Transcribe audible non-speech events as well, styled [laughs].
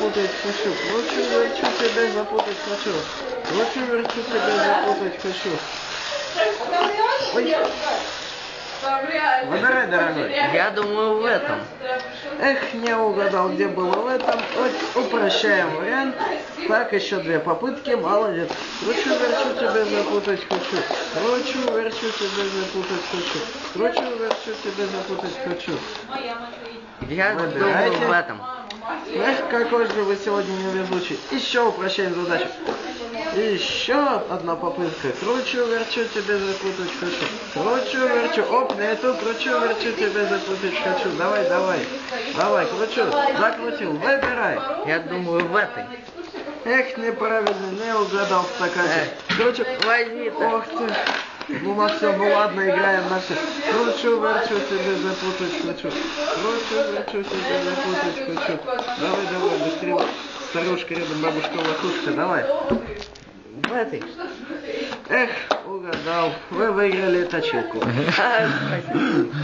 запутать хочу. Кручу, верчу, тебя запутать хочу. Кручу, верчу, тебя запутать хочу. Ой. Выбирай, дорогой. Я думаю в этом. Эх, не угадал, где было в этом. Вот, упрощаем вариант. Так, еще две попытки, молодец. Кручу, верчу, тебя запутать хочу. Кручу, верчу, тебя запутать хочу. Кручу, верчу, тебя запутать хочу. Я Выбирайте. думаю в этом. Эх, какой же вы сегодня невезучий. Еще упрощаем задачу. Еще одна попытка. Кручу, верчу, тебя запутать хочу. Кручу, верчу. Оп, на эту кручу, верчу, тебя запутать хочу. Давай, давай. Давай, кручу. Закрутил. Выбирай. Я думаю в этой. Эх, неправильно, не угадал стаканчик. Кручу. Возьми. Ох ты. Ну, на все, ну ладно, играем на все. Кручу, верчу, тебя запутать хочу. Кручу, верчу, тебя запутать хочу. Давай, давай, быстрее. Старушка рядом, бабушка лохушка, давай. В этой. Эх, угадал. Вы выиграли точилку. [laughs]